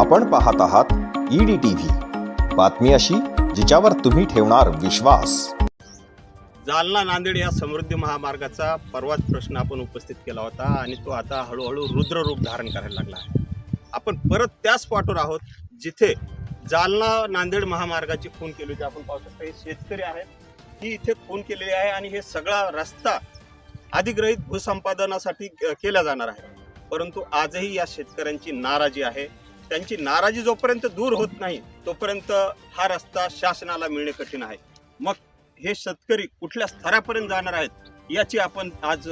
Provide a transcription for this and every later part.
आपण पाहत आहात ईडी टीव्ही बातमी अशी जिच्यावर तुम्ही ठेवणार विश्वास. जालना नांदेड या समृद्धी महामार्गाचा परवाच प्रश्न आपण उपस्थित केला होता आणि तो आता हळूहळू रुद्र रूप धारण करायला लागला आहे. आपण परत त्या स्पॉटवर आहोत जिथे जालना नांदेड महामार्गाची खून केली होती. आपण पाहू शकता हे शेतकरी आहेत. ही इथे खून केलेली आहे आणि हे सगळा रस्ता अधिग्रहित भूसंपादनासाठी केला जाणार आहे. परंतु आजही या शेतकऱ्यांची नाराजी आहे. त्यांची नाराजी जोपर्यंत दूर होत नाही तोपर्यंत हा रस्ता शासनाला मिळणे कठीण आहे. मग हे शेतकरी कुठल्या स्तरापर्यंत जाणार आहेत याची आपण आज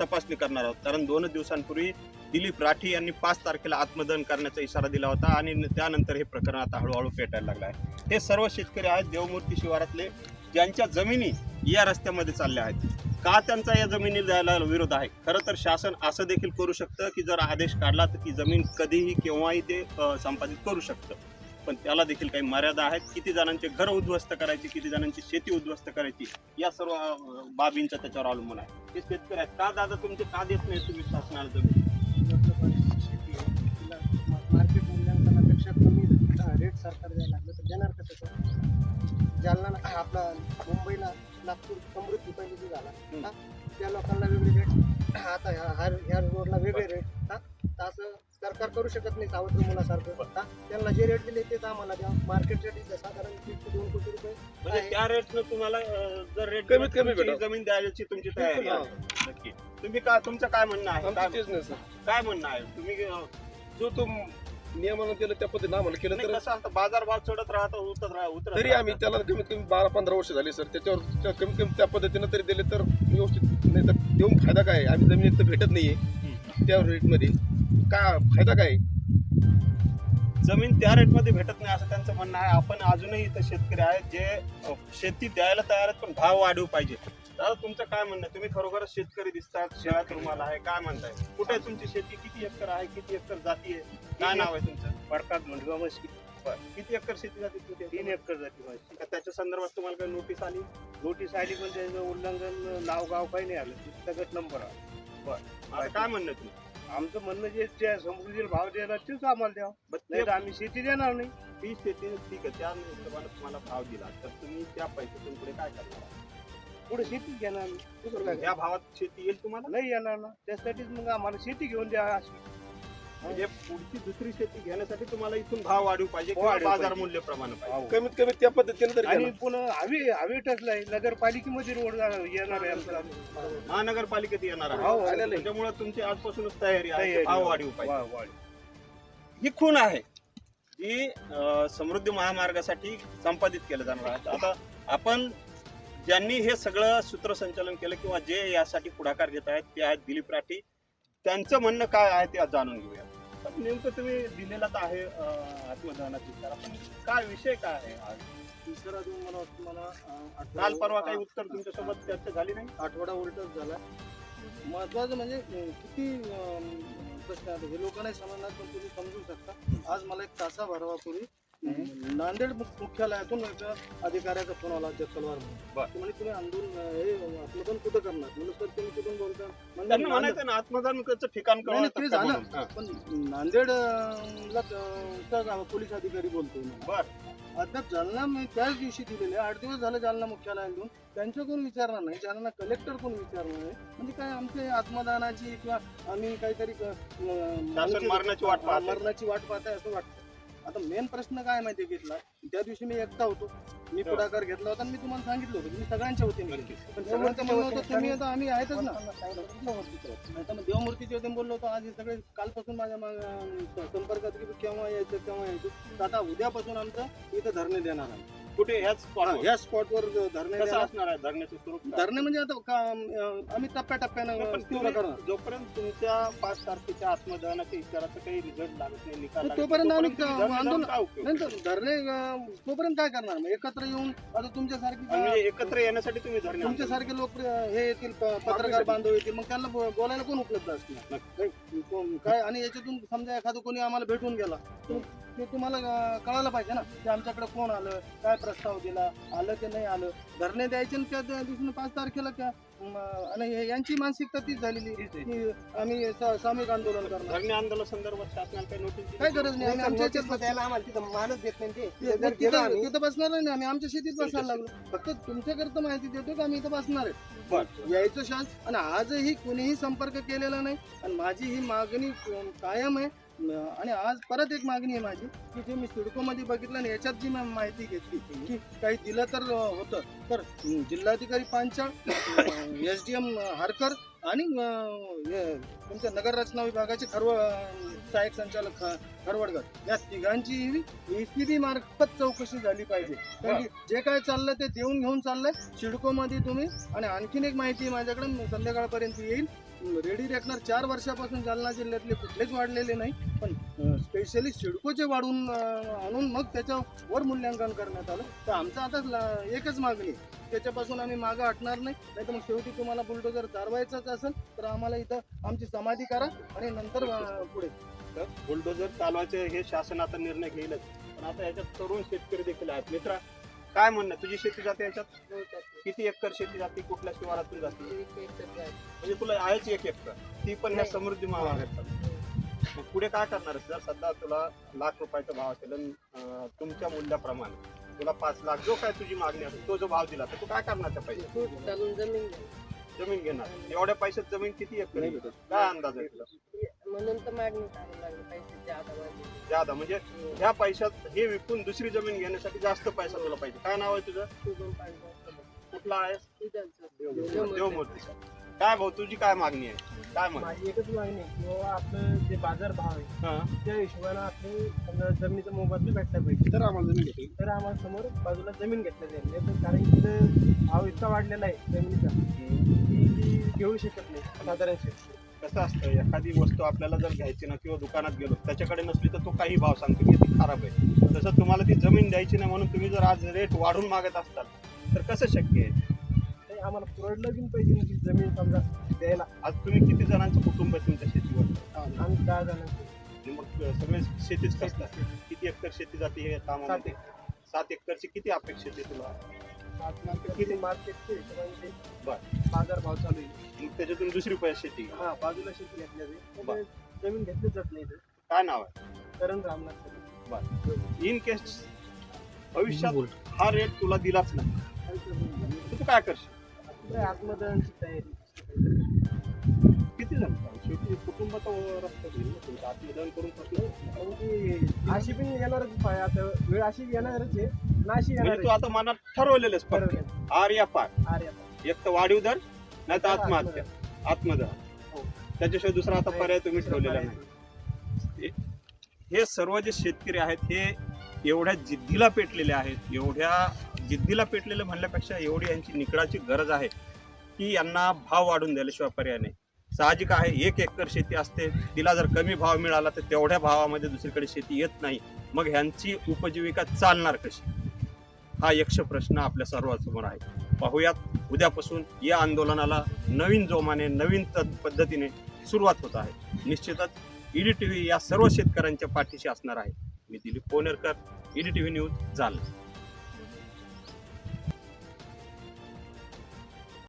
तपासणी करणार आहोत. कारण दोन दिवसांपूर्वी दिलीप राठी यांनी पाच तारखेला आत्मदहन करण्याचा इशारा दिला होता आणि त्यानंतर हे प्रकरण आता हळूहळू पेटायला लागलं आहे. हे सर्व शेतकरी आहेत देवमूर्ती शिवारातले ज्यांच्या जमिनी या रस्त्यामध्ये चालल्या आहेत. का त्यांचा या जमिनी जायला विरोध आहे? खरं तर शासन असं देखील करू शकतं की जर आदेश काढला तर ती जमीन कधीही केव्हाही ते संपादित करू शकतं. पण त्याला देखील काही मर्यादा आहेत. किती जणांचे घर उद्ध्वस्त करायची किती जणांची शेती उद्ध्वस्त करायची या सर्व बाबींचा त्याच्यावर अवलंबून आहे. हे शेतकरी आहेत. का दादा तुमचे का देत नाही तुम्ही शासनाला जमीन? रेट सरकार द्यायला लागलं तर देणार कसं सर जालना आपला मुंबईला नागपूर समृद्धी पहिली जी झाला. हा? त्या लोकांना वेगळे रेट आता ह्या ह्या- रोडला वेगळे रेट हा? तर असं सरकार करू शकत नाही सावत्र मुलासारखं. हा? त्यांना जे रेट दिले तेच आम्हाला द्या. मार्केट रेट इथं साधारण दीड ते दोन कोटी रुपये म्हणजे. त्या रेटनं तुम्हाला जर रेट कमीत कमी. जमीन द्यायची तुमची तयारी आहे नक्की. तुम्ही काय तुमचं काय म्हणणं आहे? काय म्हणणं आहे? तुम्ही जो तो नियमानं केलं त्या पद्धतीने आम्हाला केलं तर कसं असतं बाजार भाव चढत राहतो उतरत राहत उतरत तरी आम्ही. त्याला कमीत कमी बारा पंधरा वर्ष झाली सर त्याच्यावर त्या कमीत कमी त्या पद्धतीनं तरी दिले तर व्यवस्थित नाही तर देऊन फायदा काय? आम्ही जमीन एक तर भेटत नाहीये. त्या रेटमध्ये काय फायदा काय? जमीन त्या रेटमध्ये भेटत नाही असं त्यांचं म्हणणं आहे आपण अजूनही इथं शेतकरी आहेत जे शेती द्यायला तयार आहेत पण भाव वाढवू पाहिजे दादा तुमचं काय म्हणणं आहे? तुम्ही खरोखरच शेतकरी दिसतात शेळ्यात रुमाल आहे काय म्हणताय? कुठे आहे तुमची शेती? किती एकर आहे किती एकर जाती आहे? काय नाव आहे तुमचं? पडकात म्हणवा मस्की किती एकर शेती जाते तुमची? तीन एकर जाती का त्याच्या संदर्भात तुम्हाला काही नोटीस आली? नोटीस आली पण त्याचं उल्लंघन नाव गाव काही नाही आलं. सगळं नंबर आला. आता काय म्हणणं आहे तुम्ही आमचं म्हणणं जे जे समृद्धीला भाव देणार तेच आम्हाला द्यावं. बरं, नाही तर आम्ही शेती देणार नाही. ती शेती ठीक आहे त्या हिशोबाने तुम्हाला भाव दिला. तर तुम्ही त्या पैशातून पुढे काय करणार? पुढे शेतीच घेणार नाही दुसरं काय या करणार? भावात शेती येईल तुम्हाला नाही येणार ना त्यासाठीच मग आम्हाला शेती घेऊन द्या अशी म्हणजे पुढची दुसरी शेती घेण्यासाठी तुम्हाला इथून भाव वाढवू पाहिजे किंवा वाढवू बाजार पाहिजे. मूल्य प्रमाणे पाहिजे कमीत कमी त्या पद्धतीनं तरी आणि केलं. पुन्हा हवी हवी टचलाय नगरपालिकेमध्ये रोड येणार आहे आमचा महानगरपालिकेत येणार आहे हो, आलेलं आहे. त्याच्यामुळे तुमची आजपासूनच तयारी आहे तयारी भाव. वाढवू पाहिजे वा- वाढ. ही खूण आहे जी अं, समृद्धी महामार्गासाठी संपादित केलं जाणार आहे आता आपण ज्यांनी हे सगळं सूत्रसंचालन केलं किंवा जे यासाठी पुढाकार घेत आहेत ते आहेत दिलीप राठी. त्यांचं म्हणणं काय आहे ते आज जाणून घेऊया. पण नेमकं तुम्ही दिलेला तर आहे आत्मदहनाची पण काय विषय काय आहे आज? तिसरा मला वाटतं मला काल परवा काही उत्तर तुमच्यासोबत चर्चा झाली नाही? आठवडा उलटच झाला. महत्वाचं म्हणजे किती प्रश्न आहे हे लोकांनाही समजणार पण तुम्ही समजू शकता. आज मला एक तासा भरावापूर्वी नांदेड मुख- मुख्यालयातून एका अधिकाऱ्याचा फोन आला जगतलवार म्हणून. बरं. ते म्हणे तुम्ही आंदोलन हे आत्मदान कुठं करणार? म्हणून सर तुम्ही कुठून बोलता? म्हणलं, त्यांना नांदेड- म्हणायचं ना आत्मदहनाचं ठिकाण ते झालं. पण नांदेड अं, ला अं, चा गाव- पोलीस अधिकारी बोलतोय. बरं. अद्याप जालना मी त्याच दिवशी दिलेले आठ दिवस झाले जालना मुख्यालयात देऊन त्यांच्या कोण विचारणार नाही जालना कलेक्टर कोण विचारणार नाही? म्हणजे काय आमचे आत्मदानाची किंवा आम्ही काहीतरी मरणाची वाट. मरणाची वाट पाहत आहे असं वाटतं आता मेन प्रश्न काय माहिती घेतला त्या दिवशी मी एकटा होतो. मी हो. पुढाकार घेतला होता आणि मी तुम्हाला सांगितलं होतं की मी सगळ्यांच्या होते मी नक्कीच. पण सगळ्यांचं म्हणणं होतं तुम्ही आता आम्ही आहेतच ना. आता मग देवमूर्तीचे होते बोललो होतो आज हे सगळे कालपासून माझ्या माग- अं, संपर्कात की केव्हा यायचं केव्हा यायचं तर आता उद्यापासून आमचं इथं धरणे देणार आहे कुठे ह्याच या स्पॉटवर धरणे कसं असणार आहे स्वरूप काय? धरणे म्हणजे आता का- आम्ही टप्प्याटप्प्यानं पण तीव्र तुम्ही करणार जोपर्यंत तुमच्या पाच तारखेच्या आत्मदहनाच्या इशाराचा काही रिझल्ट लागत नाही निकाल तर लागत नाही, तोपर्यंत आम्ही धरणे आंदोलन- लावून काय उपयोग? नाही तर धरणे अं, तोपर्यंत काय करणार? मग एकत्र येऊन आता तुमच्यासारखी म्हणजे एकत्र येण्यासाठी तुम्ही धरणे. तुमच्यासारखे लोक हे येतील प- पत्रकार बांधव येतील मग त्यांना बो- बोलायला कोण उपलब्ध असणार? कोण- काय आणि याच्यातून समजा एखादं कोणी आम्हाला भेटून गेला तर ते तुम्हाला अं, कळायला पाहिजे ना की आमच्याकडे कोण आलं काय प्रस्ताव दिला आलं की नाही आलं? धरणे द्यायचे आणि त्या दिवशी पाच तारखेला त्या म, आणि हे- यांची मानसिकता तीच झालेली की आम्ही सा- सामूहिक आंदोलन करणार. धरणे आंदोलन संदर्भात शासनाला काही नोटीस? काय गरज नाही आम्ही आमच्या द्यायला आम्हाला तिथं मानच देत नाही ते. ते- जर ते- गेलो तिथं आम्ही तिथं बसणार नाही आम्ही आमच्या शेतीत बसायला लागलो. फक्त तुमच्याकरता माहिती देतो की आम्ही इथं बसणार आहे. यायचं शान आणि आजही कुणीही संपर्क केलेला नाही आणि माझी ही मागणी अं, कायम आहे आणि आज परत एक मागणी आहे माझी की जे मी सिडकोमध्ये बघितलं आणि याच्यात जी मी माहिती घेतली की काही दिलं तर होतं. तर जिल्हाधिकारी पांचाळ एस डी एम हारकर आणि तुमच्या नगर रचना विभागाचे खरव अं, सहाय्यक संचालक खरवडकर या तिघांची एसीबी मार्फत चौकशी झाली पाहिजे. कारण की जे काय चाललंय ते देऊन घेऊन चाललंय सिडको मध्ये तुम्ही आणि आणखीन एक माहिती माझ्याकडे संध्याकाळपर्यंत येईल. रेडी रेकनर चार वर्षापासून जालना जिल्ह्यातले कुठलेच वाढलेले नाही पण स्पेशली सिडकोचे वाढून आणून मग त्याच्यावर मूल्यांकन करण्यात आलं. तर आमचं आता ल- एकच मागणी. त्याच्यापासून आम्ही मागं हटणार नाही. नाही तर मग शेवटी तुम्हाला बुलडोजर चालवायचाच असेल तर आम्हाला इथं आमची समाधी करा आणि नंतर पुढे. तर बुलडोजर चालवायचे हे शासन आता निर्णय घेईलच. पण आता याच्यात तरुण शेतकरी देखील आहेत. मित्रा काय म्हणणं? तुझी शेती जाते याच्यात? किती एकर शेती जाते? कुठल्या शिवारातून जाते? म्हणजे तुला आहेच एक एकर. ती पण ह्या नाही. समृद्धी महामार्गात मग पुढे काय करणार? आहेस? जर सध्या तुला लाख रुपयाचा भाव असेल आणि, तुमच्या मूल्याप्रमाणे तुला पाच लाख जो काय तुझी मागणी असेल तो जो भाव दिला तर तू काय करणार त्या पैसे चालून जमीन जमीन घेणार. एवढ्या पैशात जमीन किती एकर येईल? काय अंदाज आहे तुला? म्हणून तर मागणी करायला लागली पैसे जादा ज्यादा म्हणजे ह्या पैशात हे विकून दुसरी जमीन घेण्यासाठी जास्त पैसा तुला पाहिजे. काय नाव आहे तुझं? पाहिजे कुठला आहे. देवमूर्ती. काय भाऊ तुझी काय मागणी आहे? काय म्हण? माझी एकच मागणी आहे किंवा आपलं जे बाजार भाव आहे हा. त्या हिशोबानं आपले समजा जमिनीचा मोबदला भेटला पाहिजे. तर आम्हाला जमीन घेतो तर आम्हाला समोर बाजूला जमीन घेतल्या जाईल. नाही तर कारण की भाव इतका वाढलेला आहे जमिनीचा की ती घेऊ शकत नाही साधारण शेतकरी. कसं असतं एखादी वस्तू आपल्याला जर घ्यायची ना किंवा दुकानात गेलो त्याच्याकडे नसली तर तो काही भाव सांगतो की ती खराब आहे. तसं तुम्हाला ती जमीन द्यायची नाही म्हणून तुम्ही जर आज रेट वाढून मागत असताल तर कसं शक्य आहे? आम्हाला पुरवडलं बी पाहिजे ना ती जमीन समजा द्यायला. आज तुम्ही किती जणांचं कुटुंब आहे तुमच्या शेतीवर? आम्ही दहा जणांची. आणि मग सगळे शेतीच करतात किती एकर शेती जाते हे सात कामामध्ये सात एकरची किती अपेक्षित आहे तुला? किती मार्केटचे बरं. बाजार भाव चालू आहे. मग त्याच्यातून दुसरी पैसे शेती. हा बाजूला शेती बरं. जाईल जमीन घेतलीच जात नाही. काय नाव आहे? करण रामनाथ इन केस भविष्यात हा रेट तुला दिलाच नाही. तू काय करशील? आत्मदहनची तयारी. किती जण? शेवटी कुटुंबाचा रस्ता होईल ना तुमचं आत्मदहन करून कसलं कारण की अशी पण येणारच आहे आता वेळ अशी येणारच आहे. आणि अशी येणार म्हणजे तू आता मनात ठरवलेलंच बरोबर. आर या पार आता. एक तर वाढीव दर नाही तर आत्महत्या. आत्मदहन. हो. त्याच्याशिवाय दुसरा आता पर्याय तुम्ही ठेवलेला नाही. हे सर्व जे शेतकरी आहेत हे एवढ्या जिद्दीला पेटलेल्या आहेत एवढ्या जिद्दीला पेटलेलं म्हणल्यापेक्षा एवढी यांची निकडाची गरज आहे की यांना भाव वाढून द्यायल्याशिवाय पर्याय नाही. साहजिक आहे एक एकर शेती असते तिला जर कमी भाव मिळाला तर तेवढ्या भावामध्ये दुसरीकडे शेती येत नाही. मग ह्यांची उपजीविका चालणार कशी? हा यक्ष प्रश्न आपल्या सर्वांसमोर आहे. पाहूयात उद्यापासून या आंदोलनाला नवीन जोमाने नवीन तद- पद्धतीने सुरुवात होत आहे. निश्चितच ईडी टी व्ही या सर्व शेतकऱ्यांच्या पाठीशी असणार आहे. मी Dilip Ponerkar ED T V news Jalna.